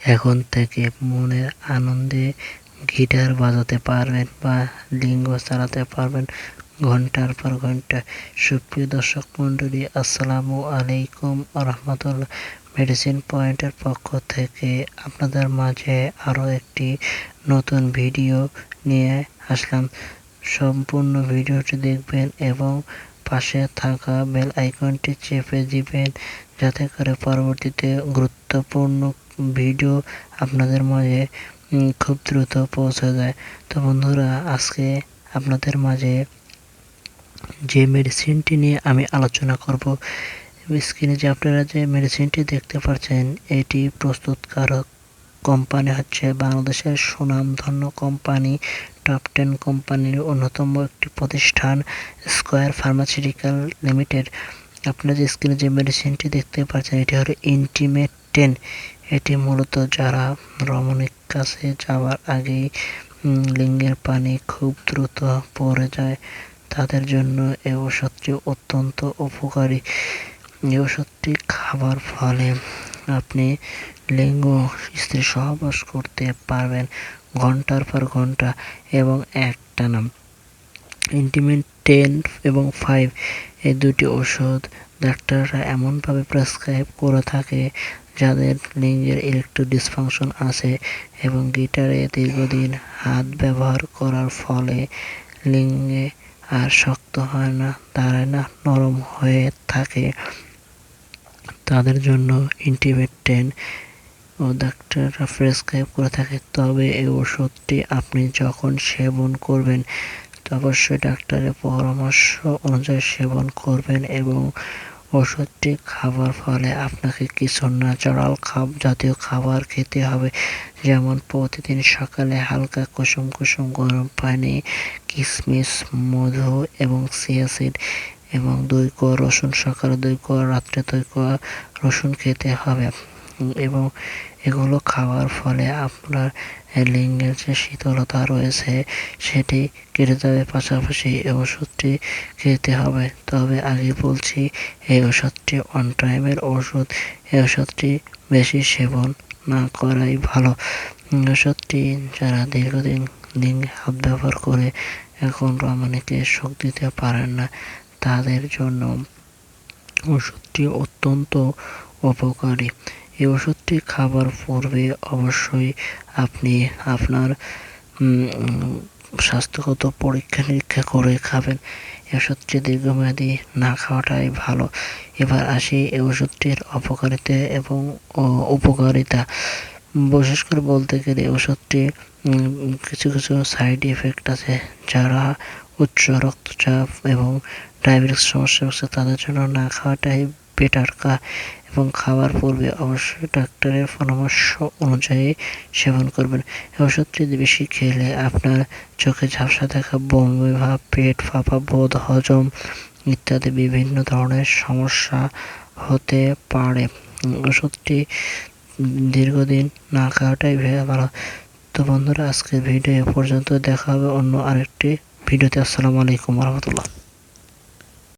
এখন থেকে মনের আনন্দে গিটার বাজাতে পারবেন বা লিঙ্গ চালাতে পারবেন ঘণ্টার পর ঘণ্টা। সুপ্রিয় দর্শক মণ্ডলী, আসসালামু আলাইকুম রহমতুল্লাহ মেডিসিন পয়েন্টের পক্ষ থেকে আপনাদের মাঝে আরও একটি নতুন ভিডিও নিয়ে আসলাম। সম্পূর্ণ ভিডিওটি দেখবেন এবং পাশে থাকা বেল আইকনটি চেপে দিবেন যাতে করে পরবর্তীতে গুরুত্বপূর্ণ ভিডিও আপনাদের মাঝে খুব দ্রুত পৌঁছে যায়। তো বন্ধুরা, আজকে আপনাদের মাঝে যে মেডিসিনটি নিয়ে আমি আলোচনা করব স্ক্রিনে যে আপনারা যে মেডিসিনটি দেখতে পাচ্ছেন, এটি প্রস্তুতকারক কোম্পানি হচ্ছে বাংলাদেশের সুনামধন্য কোম্পানি টপ টেন কোম্পানির অন্যতম একটি প্রতিষ্ঠান স্কোয়ার ফার্মাসিউটিক্যাল লিমিটেড আপনারা যে স্ক্রিনে যে মেডিসিনটি দেখতে পাচ্ছেন, এটি হলো ইন্টিমেট টেন এটি মূলত যারা রমণীর কাছে যাওয়ার আগেই লিঙ্গের পানি খুব দ্রুত পড়ে যায়, তাদের জন্য এ ওষুধটি অত্যন্ত উপকারী। এই ওষুধটি খাবার ফলে আপনি লিঙ্গ, স্ত্রী সহবাস করতে পারবেন ঘণ্টার পর ঘণ্টা এবং একটা একটানা ইন্টিমেট টেন এবং ফাইভ এই দুটি ওষুধ ডাক্তাররা এমনভাবে প্রেসক্রাইব করে থাকে যাদের লিঙ্গের ইলেকট্রো ডিসফাংশন আছে এবং গিটারে দীর্ঘদিন হাত ব্যবহার করার ফলে লিঙ্গে আর শক্ত হয় না, দাঁড়ায় না, নরম হয়ে থাকে। তাদের জন্য ইন্টিমেট টেন ও ডাক্তাররা প্রেসক্রাইব করে থাকে। তবে এই ওষুধটি আপনি যখন সেবন করবেন অবশ্যই ডাক্তারের পরামর্শ অনুযায়ী সেবন করবেন এবং ওষুধটি খাবার ফলে আপনাকে কিছু ন্যাচারাল খাব জাতীয় খাবার খেতে হবে। যেমন প্রতিদিন সকালে হালকা কুসুম কুসুম গরম পানি কিশমিশ মধু এবং সিয়াসিড এবং দুই কোয়া রসুন সকালে দুই কোয়া রাত্রে দুই কোয়া রসুন খেতে হবে। এবং এগুলো খাওয়ার ফলে আপনার লিঙ্গের যে শীতলতা রয়েছে, সেটি কেটে যাবে পাশাপাশি এই ওষুধটি খেতে হবে। তবে আগে বলছি, এই ওষুধটি অন টাইমের ওষুধ। এই ওষুধটি বেশি সেবন না করাই ভালো। ওষুধটি যারা দীর্ঘদিন লিঙ্গ হাত ব্যবহার করে, এখন রমণীকে সুখ দিতে পারেন না। তাদের জন্য ওষুধটি অত্যন্ত উপকারী। এই ওষুধটি খাবার পূর্বে অবশ্যই আপনি আপনার স্বাস্থ্যগত পরীক্ষা নিরীক্ষা করে খাবেন। এই ওষুধটি দীর্ঘমেয়াদী না খাওয়াটাই ভালো। এবার আসি এই ওষুধটির অপকারিতা এবং উপকারিতা। বিশেষ করে বলতে গেলে ওষুধটি কিছু কিছু সাইড এফেক্ট আছে যারা উচ্চ রক্তচাপ এবং ডায়াবেটিস সমস্যা হচ্ছে তাদের জন্য না খাওয়াটাই বেটার কা এবং খাওয়ার পূর্বে অবশ্যই ডাক্তারের পরামর্শ অনুযায়ী সেবন করবেন। ওষুধটি বেশি খেলে আপনার চোখে ঝাপসা দেখা, বমি ভাব, পেট ফাঁপা, বোধ হজম ইত্যাদি বিভিন্ন ধরনের সমস্যা হতে পারে। ওষুধটি দীর্ঘদিন না খাওয়াটাই ভালো। তো বন্ধুরা, আজকের ভিডিও পর্যন্ত দেখা হবে অন্য আরেকটি ভিডিওতে আসসালামু আলাইকুম রহমতুল্লাহ।